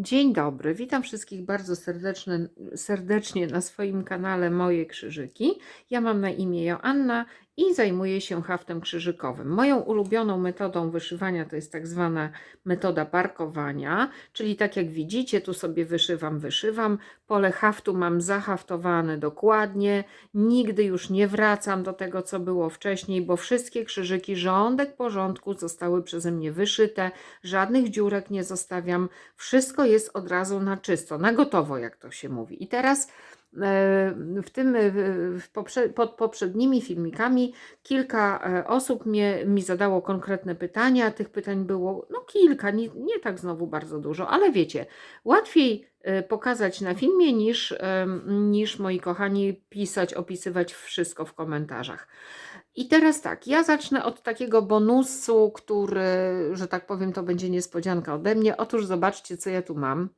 Dzień dobry, witam wszystkich bardzo serdecznie, serdecznie na swoim kanale Moje Krzyżyki. Ja mam na imię Joanna i zajmuję się haftem krzyżykowym. Moją ulubioną metodą wyszywania to jest tak zwana metoda parkowania, czyli tak jak widzicie, tu sobie wyszywam, wyszywam. Pole haftu mam zahaftowane dokładnie, nigdy już nie wracam do tego, co było wcześniej, bo wszystkie krzyżyki rządek porządku zostały przeze mnie wyszyte, żadnych dziurek nie zostawiam, wszystko jest od razu na czysto, na gotowo, jak to się mówi. I teraz w tym, e, w poprze- pod poprzednimi filmikami kilka e, osób mnie, mi zadało konkretne pytania. Tych pytań było no kilka, nie, nie tak znowu bardzo dużo, ale wiecie, łatwiej e, pokazać na filmie niż, niż moi kochani pisać, opisywać wszystko w komentarzach. I teraz tak, ja zacznę od takiego bonusu, który, że tak powiem, to będzie niespodzianka ode mnie. Otóż zobaczcie, co ja tu mam.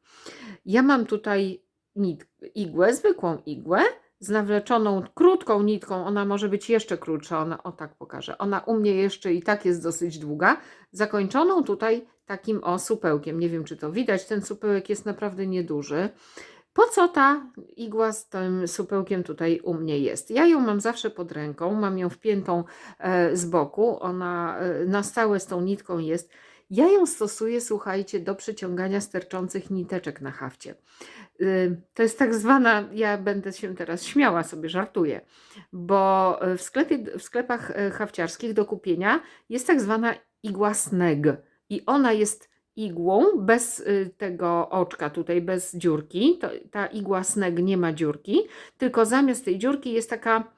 Ja mam tutaj nit, igłę, zwykłą igłę, z nawleczoną krótką nitką. Ona może być jeszcze krótsza, ona, o tak pokażę. Ona u mnie jeszcze i tak jest dosyć długa, zakończoną tutaj takim o supełkiem. Nie wiem, czy to widać, ten supełek jest naprawdę nieduży. Po co ta igła z tym supełkiem tutaj u mnie jest? Ja ją mam zawsze pod ręką, mam ją wpiętą e, z boku, ona e, na stałe z tą nitką jest. Ja ją stosuję, słuchajcie, do przyciągania sterczących niteczek na hafcie. To jest tak zwana, ja będę się teraz śmiała, sobie żartuję, bo w, sklepie, w sklepach e, hafciarskich do kupienia jest tak zwana igła sneg i ona jest igłą bez y, tego oczka tutaj, bez dziurki. To, ta igła sneg nie ma dziurki, tylko zamiast tej dziurki jest taka,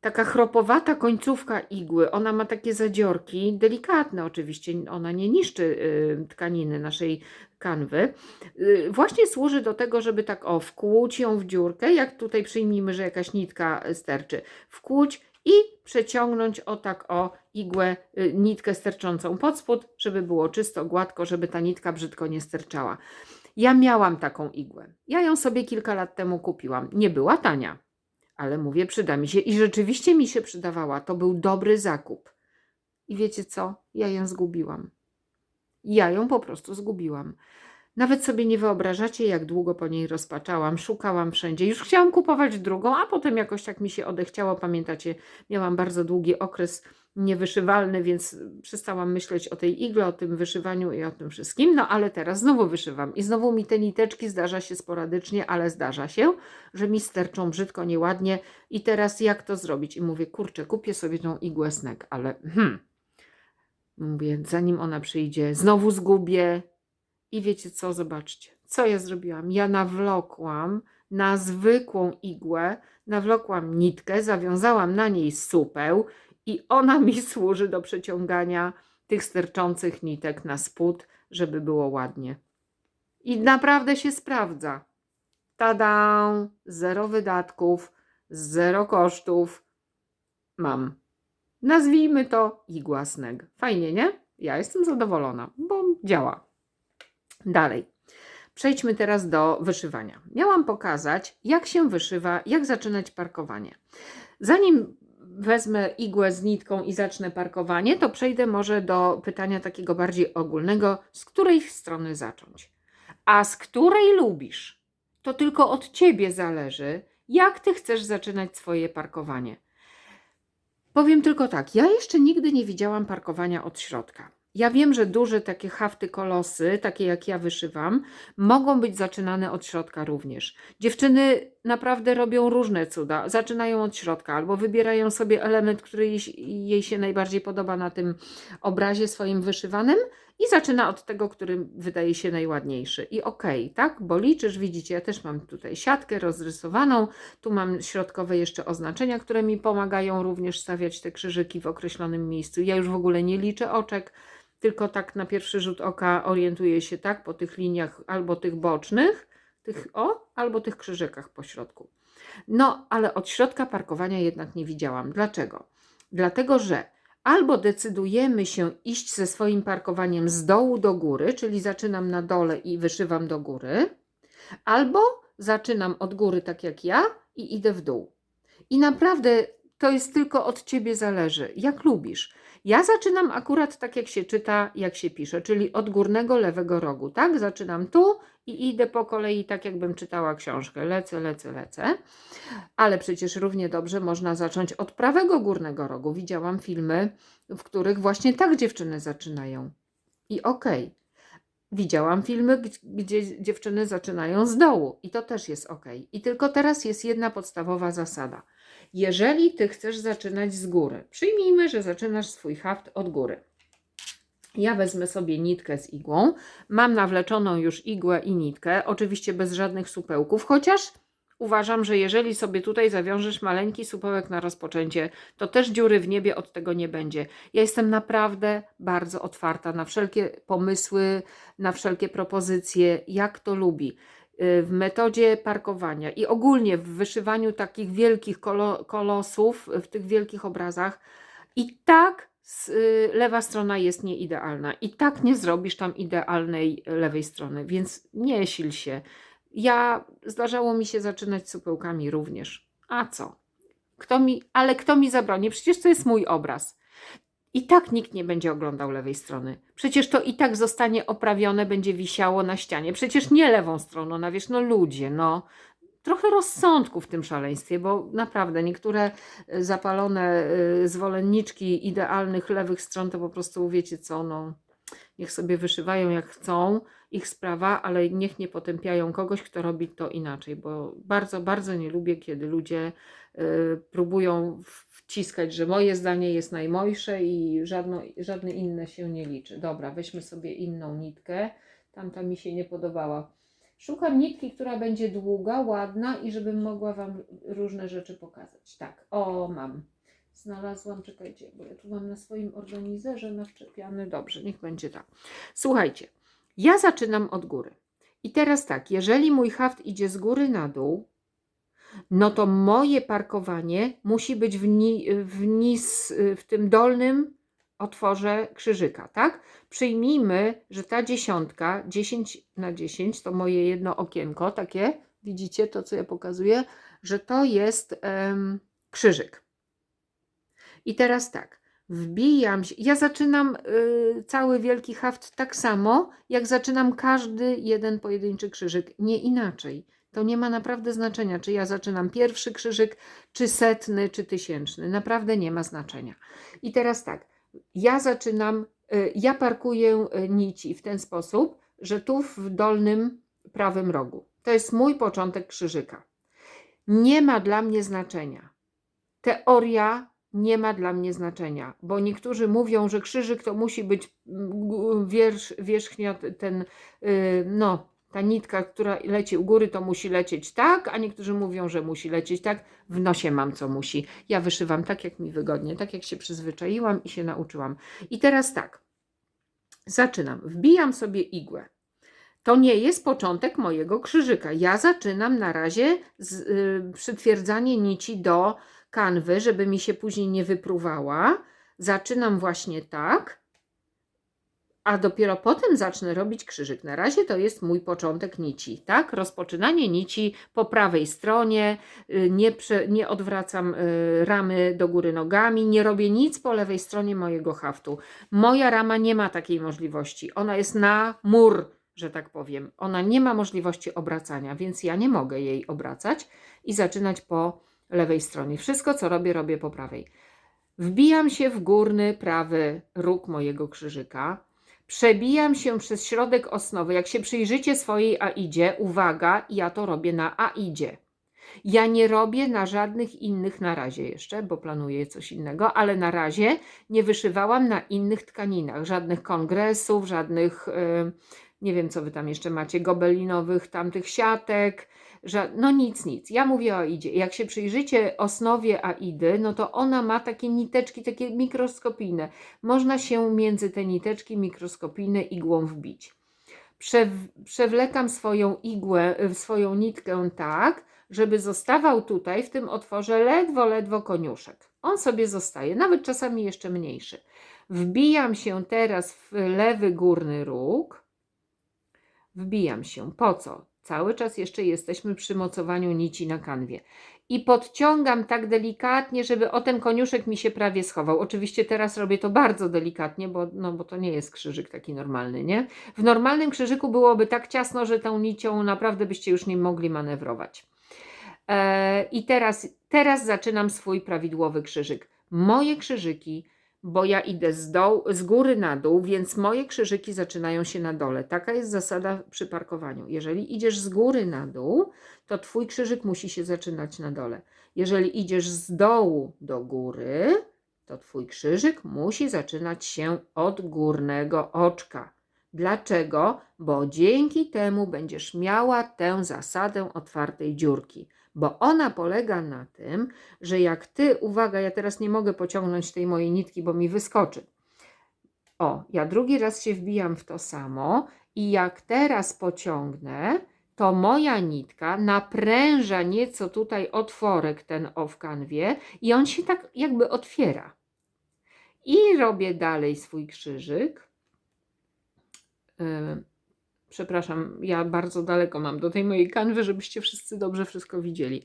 taka chropowata końcówka igły. Ona ma takie zadziorki, delikatne oczywiście, ona nie niszczy y, tkaniny naszej kanwy. Y, Właśnie służy do tego, żeby tak o, wkłuć ją w dziurkę, jak tutaj przyjmijmy, że jakaś nitka sterczy. Wkłuć i przeciągnąć o tak o igłę, y, nitkę sterczącą pod spód, żeby było czysto, gładko, żeby ta nitka brzydko nie sterczała. Ja miałam taką igłę. Ja ją sobie kilka lat temu kupiłam. Nie była tania, ale mówię, przyda mi się i rzeczywiście mi się przydawała. To był dobry zakup. I wiecie co? Ja ją zgubiłam. Ja ją po prostu zgubiłam. Nawet sobie nie wyobrażacie, jak długo po niej rozpaczałam, szukałam wszędzie. Już chciałam kupować drugą, a potem jakoś tak mi się odechciało. Pamiętacie, miałam bardzo długi okres niewyszywalny, więc przestałam myśleć o tej igle, o tym wyszywaniu i o tym wszystkim. No ale teraz znowu wyszywam i znowu mi te niteczki zdarza się sporadycznie, ale zdarza się, że mi sterczą brzydko, nieładnie. I teraz jak to zrobić? I mówię, kurczę, kupię sobie tą igłę snek, ale hmm. Mówię, zanim ona przyjdzie, znowu zgubię. I wiecie co? Zobaczcie, co ja zrobiłam. Ja nawlokłam na zwykłą igłę, nawlokłam nitkę, zawiązałam na niej supeł i ona mi służy do przeciągania tych sterczących nitek na spód, żeby było ładnie. I naprawdę się sprawdza. Tada! Zero wydatków, zero kosztów. Mam. Nazwijmy to igła sneg. Fajnie, nie? Ja jestem zadowolona, bo działa. Dalej. Przejdźmy teraz do wyszywania. Miałam pokazać, jak się wyszywa, jak zaczynać parkowanie. Zanim wezmę igłę z nitką i zacznę parkowanie, to przejdę może do pytania takiego bardziej ogólnego, z której strony zacząć. A z której lubisz? To tylko od ciebie zależy, jak ty chcesz zaczynać swoje parkowanie. Powiem tylko tak, ja jeszcze nigdy nie widziałam parkowania od środka. Ja wiem, że duże takie hafty kolosy, takie jak ja wyszywam, mogą być zaczynane od środka również. Dziewczyny naprawdę robią różne cuda. Zaczynają od środka albo wybierają sobie element, który jej, się najbardziej podoba na tym obrazie swoim wyszywanym i zaczyna od tego, który wydaje się najładniejszy. I okej, tak? Bo liczysz, widzicie, ja też mam tutaj siatkę rozrysowaną, tu mam środkowe jeszcze oznaczenia, które mi pomagają również stawiać te krzyżyki w określonym miejscu. Ja już w ogóle nie liczę oczek, tylko tak na pierwszy rzut oka orientuję się tak po tych liniach albo tych bocznych, tych o, albo tych krzyżykach po środku. No, ale od środka parkowania jednak nie widziałam. Dlaczego? Dlatego, że albo decydujemy się iść ze swoim parkowaniem z dołu do góry, czyli zaczynam na dole i wyszywam do góry, albo zaczynam od góry tak jak ja i idę w dół. I naprawdę to jest tylko od ciebie zależy, jak lubisz. Ja zaczynam akurat tak, jak się czyta, jak się pisze, czyli od górnego lewego rogu, tak? Zaczynam tu i idę po kolei tak, jakbym czytała książkę. Lecę, lecę, lecę. Ale przecież równie dobrze można zacząć od prawego górnego rogu. Widziałam filmy, w których właśnie tak dziewczyny zaczynają. I okej. Widziałam filmy, gdzie dziewczyny zaczynają z dołu i to też jest ok. I tylko teraz jest jedna podstawowa zasada. Jeżeli ty chcesz zaczynać z góry, przyjmijmy, że zaczynasz swój haft od góry. Ja wezmę sobie nitkę z igłą. Mam nawleczoną już igłę i nitkę, oczywiście bez żadnych supełków, chociaż uważam, że jeżeli sobie tutaj zawiążesz maleńki supełek na rozpoczęcie, to też dziury w niebie od tego nie będzie. Ja jestem naprawdę bardzo otwarta na wszelkie pomysły, na wszelkie propozycje, jak to lubi. Y, W metodzie parkowania i ogólnie w wyszywaniu takich wielkich kolo, kolosów, w tych wielkich obrazach, i tak y, lewa strona jest nieidealna. I tak nie zrobisz tam idealnej lewej strony, więc nie sil się. Ja zdarzało mi się zaczynać supełkami również. A co? Kto mi, ale kto mi zabroni? Przecież to jest mój obraz. I tak nikt nie będzie oglądał lewej strony. Przecież to i tak zostanie oprawione, będzie wisiało na ścianie. Przecież nie lewą stroną, na wiesz, no ludzie, no. Trochę rozsądku w tym szaleństwie, bo naprawdę niektóre e, zapalone e, zwolenniczki idealnych lewych stron to po prostu wiecie co, no niech sobie wyszywają jak chcą, ich sprawa, ale niech nie potępiają kogoś, kto robi to inaczej, bo bardzo, bardzo nie lubię, kiedy ludzie y, próbują wciskać, że moje zdanie jest najmojsze i żadno, żadne inne się nie liczy. Dobra, weźmy sobie inną nitkę, tamta mi się nie podobała. Szukam nitki, która będzie długa, ładna i żebym mogła Wam różne rzeczy pokazać. Tak, o mam. Znalazłam, czekajcie, bo ja tu mam na swoim organizerze nawczepiany. Dobrze, niech będzie tak. Słuchajcie, ja zaczynam od góry. I teraz tak, jeżeli mój haft idzie z góry na dół, no to moje parkowanie musi być w, ni, w w tym dolnym otworze krzyżyka, tak? Przyjmijmy, że ta dziesiątka, 10 na 10, to moje jedno okienko, takie, widzicie to, co ja pokazuję, że to jest krzyżyk. I teraz tak, wbijam się. Ja zaczynam y, cały wielki haft tak samo, jak zaczynam każdy jeden pojedynczy krzyżyk. Nie inaczej. To nie ma naprawdę znaczenia, czy ja zaczynam pierwszy krzyżyk, czy setny, czy tysięczny. Naprawdę nie ma znaczenia. I teraz tak, ja zaczynam, y, ja parkuję y, nici w ten sposób, że tu w dolnym prawym rogu. To jest mój początek krzyżyka. Nie ma dla mnie znaczenia. Teoria nie ma dla mnie znaczenia, bo niektórzy mówią, że krzyżyk to musi być mm, wiersz, wierzchnia, ten, y, no, ta nitka, która leci u góry, to musi lecieć tak, a niektórzy mówią, że musi lecieć tak. W nosie mam co musi. Ja wyszywam tak, jak mi wygodnie, tak jak się przyzwyczaiłam i się nauczyłam. I teraz tak, zaczynam. Wbijam sobie igłę. To nie jest początek mojego krzyżyka. Ja zaczynam na razie z, y, przytwierdzanie nici do kanwy, żeby mi się później nie wypruwała. Zaczynam właśnie tak, a dopiero potem zacznę robić krzyżyk. Na razie to jest mój początek nici, tak? Rozpoczynanie nici po prawej stronie, y, nie, nie odwracam y, ramy do góry nogami, nie robię nic po lewej stronie mojego haftu. Moja rama nie ma takiej możliwości. Ona jest na mur, że tak powiem. Ona nie ma możliwości obracania, więc ja nie mogę jej obracać i zaczynać po lewej stronie. Wszystko, co robię, robię po prawej. Wbijam się w górny prawy róg mojego krzyżyka. Przebijam się przez środek osnowy. Jak się przyjrzycie swojej aidzie, uwaga, ja to robię na aidzie. Ja nie robię na żadnych innych na razie jeszcze, bo planuję coś innego, ale na razie nie wyszywałam na innych tkaninach, żadnych kongresów, żadnych, y, nie wiem co wy tam jeszcze macie, gobelinowych tamtych siatek, ża- no nic, nic. Ja mówię o Aidzie. Jak się przyjrzycie osnowie Aidy, no to ona ma takie niteczki, takie mikroskopijne. Można się między te niteczki mikroskopijne igłą wbić. Przew, przewlekam swoją igłę, swoją nitkę tak, żeby zostawał tutaj w tym otworze ledwo, ledwo koniuszek. On sobie zostaje, nawet czasami jeszcze mniejszy. Wbijam się teraz w lewy górny róg. Wbijam się. Po co? Cały czas jeszcze jesteśmy przy mocowaniu nici na kanwie. I podciągam tak delikatnie, żeby o ten koniuszek mi się prawie schował. Oczywiście teraz robię to bardzo delikatnie, bo, no, bo to nie jest krzyżyk taki normalny, nie? W normalnym krzyżyku byłoby tak ciasno, że tą nicią naprawdę byście już nie mogli manewrować. E, I teraz, teraz zaczynam swój prawidłowy krzyżyk. Moje krzyżyki, bo ja idę z, dołu, z góry na dół, więc moje krzyżyki zaczynają się na dole. Taka jest zasada przy parkowaniu. Jeżeli idziesz z góry na dół, to twój krzyżyk musi się zaczynać na dole. Jeżeli idziesz z dołu do góry, to twój krzyżyk musi zaczynać się od górnego oczka. Dlaczego? Bo dzięki temu będziesz miała tę zasadę otwartej dziurki. Bo ona polega na tym, że jak ty, uwaga, ja teraz nie mogę pociągnąć tej mojej nitki, bo mi wyskoczy. O, ja drugi raz się wbijam w to samo i jak teraz pociągnę, to moja nitka napręża nieco tutaj otworek ten o w kanwie i on się tak jakby otwiera. I robię dalej swój krzyżyk. Yy, Przepraszam, ja bardzo daleko mam do tej mojej kanwy, żebyście wszyscy dobrze wszystko widzieli.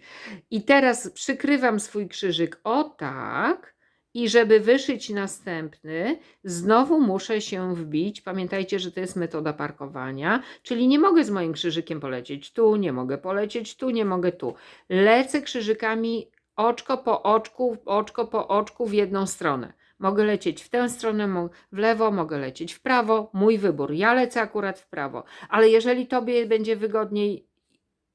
I teraz przykrywam swój krzyżyk o tak. I żeby wyszyć następny, znowu muszę się wbić. Pamiętajcie, że to jest metoda parkowania, czyli nie mogę z moim krzyżykiem polecieć tu, nie mogę polecieć tu, nie mogę tu. Lecę krzyżykami oczko po oczku, oczko po oczku w jedną stronę. Mogę lecieć w tę stronę, w lewo, mogę lecieć w prawo. Mój wybór. Ja lecę akurat w prawo, ale jeżeli tobie będzie wygodniej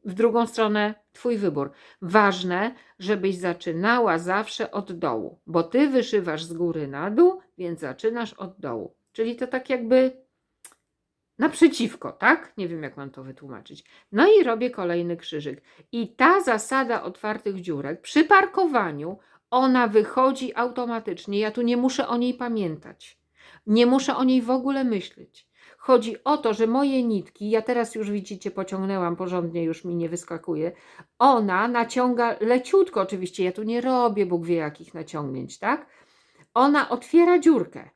w drugą stronę, twój wybór. Ważne, żebyś zaczynała zawsze od dołu, bo ty wyszywasz z góry na dół, więc zaczynasz od dołu. Czyli to tak jakby naprzeciwko, tak? Nie wiem, jak mam to wytłumaczyć. No i robię kolejny krzyżyk. I ta zasada otwartych dziurek przy parkowaniu ona wychodzi automatycznie. Ja tu nie muszę o niej pamiętać. Nie muszę o niej w ogóle myśleć. Chodzi o to, że moje nitki, ja teraz już widzicie, pociągnęłam porządnie, już mi nie wyskakuje. Ona naciąga leciutko, oczywiście, ja tu nie robię Bóg wie jakich naciągnięć, tak? Ona otwiera dziurkę.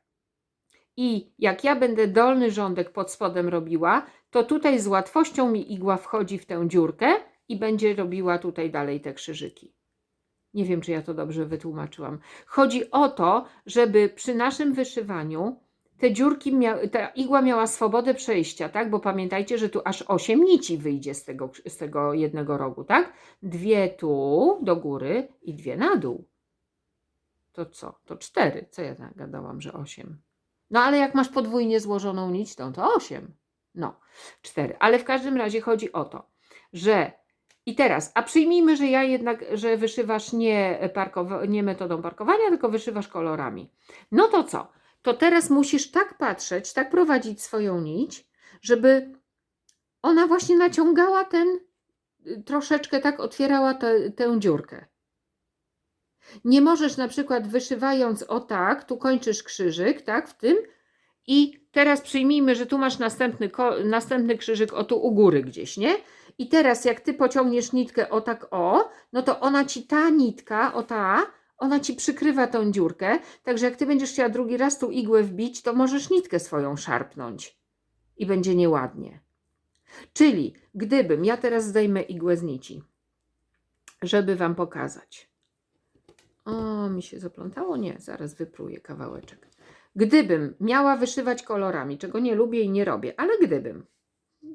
I jak ja będę dolny rządek pod spodem robiła, to tutaj z łatwością mi igła wchodzi w tę dziurkę i będzie robiła tutaj dalej te krzyżyki. Nie wiem, czy ja to dobrze wytłumaczyłam. Chodzi o to, żeby przy naszym wyszywaniu te dziurki, ta igła miała swobodę przejścia, tak? Bo pamiętajcie, że tu aż 8 nici wyjdzie z tego, z tego jednego rogu, tak? Dwie tu do góry i dwie na dół. To co? To cztery. Co ja gadałam, że 8? No ale jak masz podwójnie złożoną nić, to to 8. No, cztery. Ale w każdym razie chodzi o to, że i teraz, a przyjmijmy, że ja jednak, że wyszywasz nie, parkowa- nie metodą parkowania, tylko wyszywasz kolorami. No to co? To teraz musisz tak patrzeć, tak prowadzić swoją nić, żeby ona właśnie naciągała ten, y, troszeczkę tak otwierała tę- tę dziurkę. Nie możesz na przykład wyszywając o tak, tu kończysz krzyżyk, tak, w tym i teraz przyjmijmy, że tu masz następny, następny krzyżyk o tu u góry gdzieś, nie? I teraz jak ty pociągniesz nitkę o tak o, no to ona ci ta nitka, o ta, ona ci przykrywa tą dziurkę, także jak ty będziesz chciała drugi raz tu igłę wbić, to możesz nitkę swoją szarpnąć i będzie nieładnie. Czyli gdybym, ja teraz zdejmę igłę z nici, żeby wam pokazać. O, mi się zaplątało? Nie, zaraz wypruję kawałeczek. Gdybym miała wyszywać kolorami, czego nie lubię i nie robię, ale gdybym,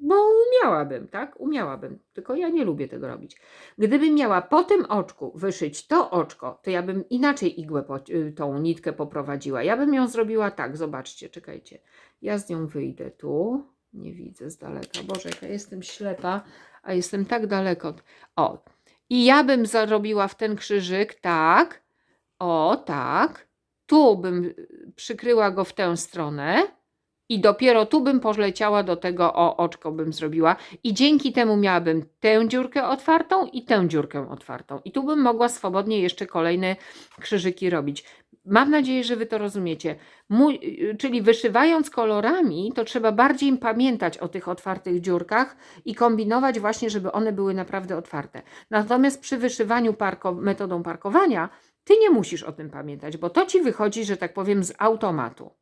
bo umiałabym, tak? Umiałabym, tylko ja nie lubię tego robić. Gdybym miała po tym oczku wyszyć to oczko, to ja bym inaczej igłę, po, y, tą nitkę poprowadziła. Ja bym ją zrobiła tak, zobaczcie, czekajcie. Ja z nią wyjdę tu, nie widzę z daleka. Boże, jaka jestem ślepa, a jestem tak daleko. O, i ja bym zarobiła w ten krzyżyk tak, o tak, tu bym y, przykryła go w tę stronę i dopiero tu bym poleciała do tego o oczko bym zrobiła i dzięki temu miałabym tę dziurkę otwartą i tę dziurkę otwartą i tu bym mogła swobodnie jeszcze kolejne krzyżyki robić. Mam nadzieję, że Wy to rozumiecie. Mój, czyli wyszywając kolorami, to trzeba bardziej pamiętać o tych otwartych dziurkach i kombinować właśnie, żeby one były naprawdę otwarte. Natomiast przy wyszywaniu parko, metodą parkowania, ty nie musisz o tym pamiętać, bo to ci wychodzi, że tak powiem, z automatu.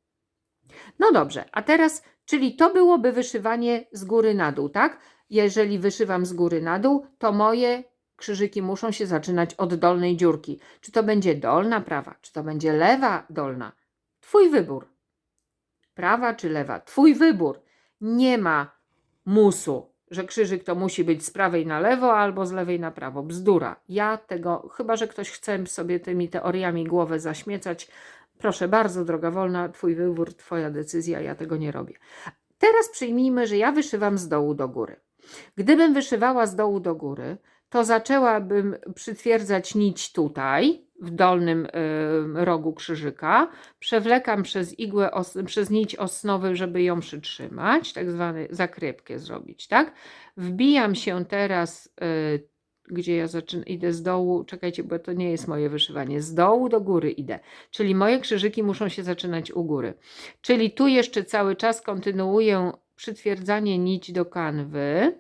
No dobrze, a teraz Czyli to byłoby wyszywanie z góry na dół, tak? Jeżeli wyszywam z góry na dół, to moje krzyżyki muszą się zaczynać od dolnej dziurki. Czy to będzie dolna, prawa, czy to będzie lewa, dolna? Twój wybór. Prawa czy lewa? Twój wybór. Nie ma musu, że krzyżyk to musi być z prawej na lewo albo z lewej na prawo. Bzdura. Ja tego, chyba że ktoś chce sobie tymi teoriami głowę zaśmiecać, proszę bardzo, droga wolna, twój wybór, twoja decyzja, ja tego nie robię. Teraz przyjmijmy, że ja wyszywam z dołu do góry. Gdybym wyszywała z dołu do góry, to zaczęłabym przytwierdzać nić tutaj, w dolnym y, rogu krzyżyka. Przewlekam przez igłę, os, przez nić osnowy, żeby ją przytrzymać, tak zwany zakrepkę zrobić, tak? Wbijam się teraz, y, gdzie ja zaczynam, idę z dołu, czekajcie, bo to nie jest moje wyszywanie, z dołu do góry idę, czyli moje krzyżyki muszą się zaczynać u góry. Czyli tu jeszcze cały czas kontynuuję przytwierdzanie nić do kanwy.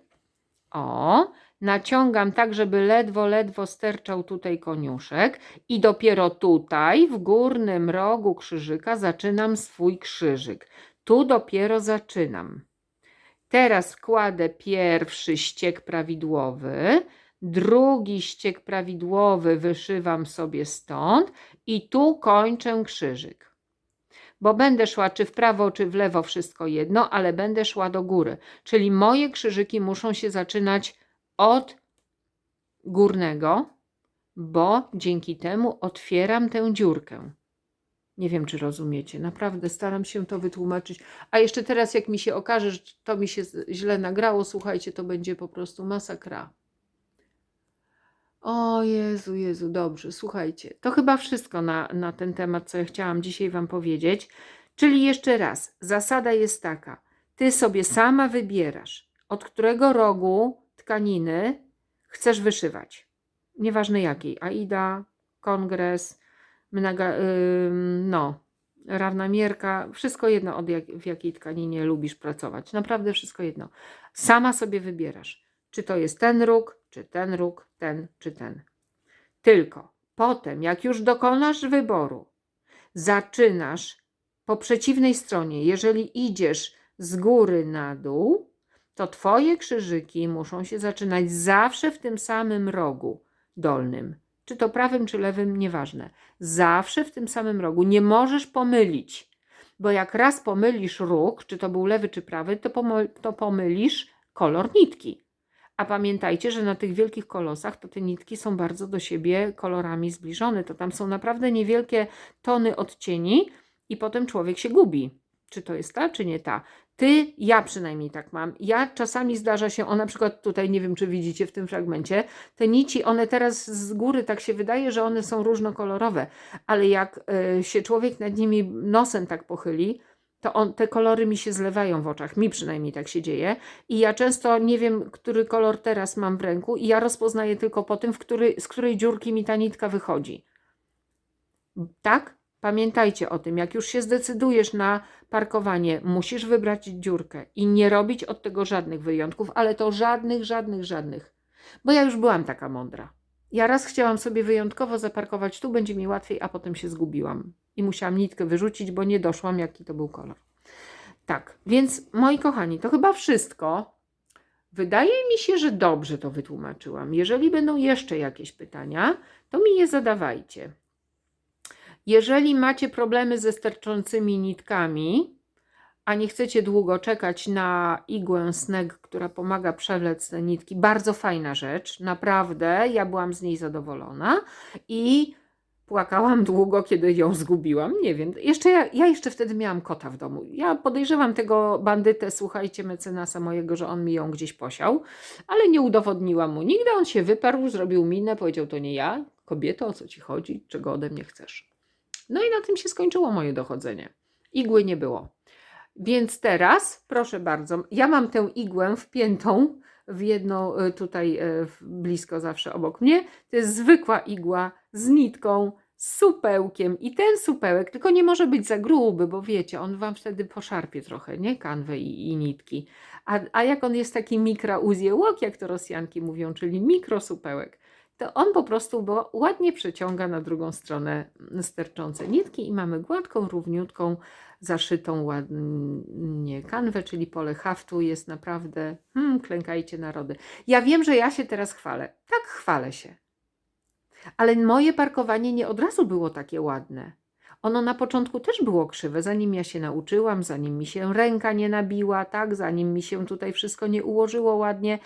O, naciągam tak, żeby ledwo, ledwo sterczał tutaj koniuszek i dopiero tutaj, w górnym rogu krzyżyka zaczynam swój krzyżyk. Tu dopiero zaczynam. Teraz kładę pierwszy ściek prawidłowy, drugi ściek prawidłowy wyszywam sobie stąd i tu kończę krzyżyk. Bo będę szła czy w prawo, czy w lewo, wszystko jedno, ale będę szła do góry. Czyli moje krzyżyki muszą się zaczynać od górnego, bo dzięki temu otwieram tę dziurkę. Nie wiem, czy rozumiecie. Naprawdę staram się to wytłumaczyć. A jeszcze teraz, jak mi się okaże, że to mi się źle nagrało, słuchajcie, to będzie po prostu masakra. O Jezu, Jezu, dobrze, słuchajcie. To chyba wszystko na, na ten temat, co ja chciałam dzisiaj Wam powiedzieć. Czyli jeszcze raz, zasada jest taka. Ty sobie sama wybierasz, od którego rogu tkaniny chcesz wyszywać. Nieważne jakiej. Aida, kongres, mnaga, ym, no, wszystko jedno, od jak, w jakiej tkaninie lubisz pracować. Naprawdę wszystko jedno. Sama sobie wybierasz, czy to jest ten róg, czy ten róg, ten czy ten. Tylko potem, jak już dokonasz wyboru, zaczynasz po przeciwnej stronie. Jeżeli idziesz z góry na dół, to Twoje krzyżyki muszą się zaczynać zawsze w tym samym rogu dolnym. Czy to prawym, czy lewym, nieważne. Zawsze w tym samym rogu. Nie możesz pomylić, bo jak raz pomylisz róg, czy to był lewy, czy prawy, to, pomylisz kolor nitki. A pamiętajcie, że na tych wielkich kolosach to te nitki są bardzo do siebie kolorami zbliżone. To tam są naprawdę niewielkie tony odcieni i potem człowiek się gubi. Czy to jest ta, czy nie ta. Ty, ja przynajmniej tak mam. Ja czasami zdarza się, o na przykład tutaj, nie wiem czy widzicie w tym fragmencie, te nici, one teraz z góry tak się wydaje, że one są różnokolorowe, ale jak y, się człowiek nad nimi nosem tak pochyli, to on, te kolory mi się zlewają w oczach. Mi przynajmniej tak się dzieje. I ja często nie wiem, który kolor teraz mam w ręku, i ja rozpoznaję tylko po tym, w który, z której dziurki mi ta nitka wychodzi. Tak? Pamiętajcie o tym, jak już się zdecydujesz na parkowanie, musisz wybrać dziurkę i nie robić od tego żadnych wyjątków, ale to żadnych, żadnych, żadnych. Bo ja już byłam taka mądra. Ja raz chciałam sobie wyjątkowo zaparkować, tu będzie mi łatwiej, a potem się zgubiłam i musiałam nitkę wyrzucić, bo nie doszłam, jaki to był kolor. Tak, więc moi kochani, to chyba wszystko. Wydaje mi się, że dobrze to wytłumaczyłam. Jeżeli będą jeszcze jakieś pytania, to mi je zadawajcie. Jeżeli macie problemy ze sterczącymi nitkami, a nie chcecie długo czekać na igłę sneg, która pomaga przewlec te nitki, bardzo fajna rzecz, naprawdę, ja byłam z niej zadowolona i płakałam długo, kiedy ją zgubiłam, nie wiem, jeszcze ja, ja jeszcze wtedy miałam kota w domu, ja podejrzewam tego bandytę, słuchajcie, mecenasa mojego, że on mi ją gdzieś posiał, ale nie udowodniłam mu nigdy, on się wyparł, zrobił minę, powiedział, to nie ja, kobieto, o co ci chodzi, czego ode mnie chcesz. No i na tym się skończyło moje dochodzenie. Igły nie było. Więc teraz, proszę bardzo, ja mam tę igłę wpiętą w jedną y, tutaj w- blisko zawsze obok mnie. To jest zwykła igła z nitką, z supełkiem i ten supełek, tylko nie może być za gruby, bo wiecie, on wam wtedy poszarpie trochę, nie? Kanwę i, i nitki. A, a jak on jest taki mikra uziełok, jak to Rosjanki mówią, czyli mikrosupełek, to on po prostu bo ładnie przeciąga na drugą stronę sterczące nitki i mamy gładką, równiutką, zaszytą ładnie kanwę, czyli pole haftu jest naprawdę, hmm, klękajcie narody. Ja wiem, że ja się teraz chwalę. Tak, chwalę się. Ale moje parkowanie nie od razu było takie ładne. Ono na początku też było krzywe, zanim ja się nauczyłam, zanim mi się ręka nie nabiła, tak, zanim mi się tutaj wszystko nie ułożyło ładnie,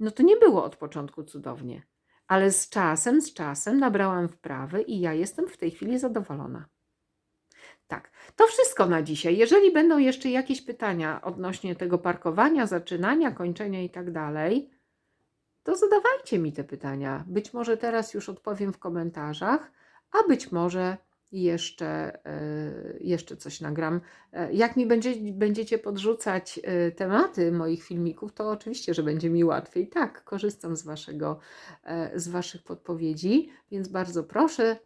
no to nie było od początku cudownie. Ale z czasem, z czasem nabrałam wprawy i ja jestem w tej chwili zadowolona. Tak, to wszystko na dzisiaj. Jeżeli będą jeszcze jakieś pytania odnośnie tego parkowania, zaczynania, kończenia i tak dalej, to zadawajcie mi te pytania. Być może teraz już odpowiem w komentarzach, a być może jeszcze, e, jeszcze coś nagram. E, Jak mi będzie, będziecie podrzucać e, tematy moich filmików, to oczywiście, że będzie mi łatwiej. Tak, korzystam z, waszego, z Waszych podpowiedzi, więc bardzo proszę,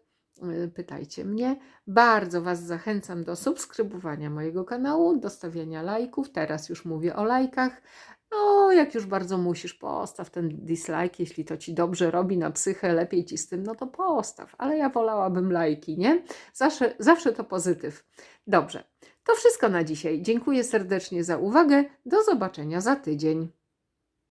pytajcie mnie. Bardzo Was zachęcam do subskrybowania mojego kanału, do stawiania lajków. Teraz już mówię o lajkach. No, jak już bardzo musisz, postaw ten dislike, jeśli to ci dobrze robi na psychę, lepiej ci z tym, no to postaw. Ale ja wolałabym lajki, nie? Zawsze, zawsze to pozytyw. Dobrze, to wszystko na dzisiaj. Dziękuję serdecznie za uwagę. Do zobaczenia za tydzień.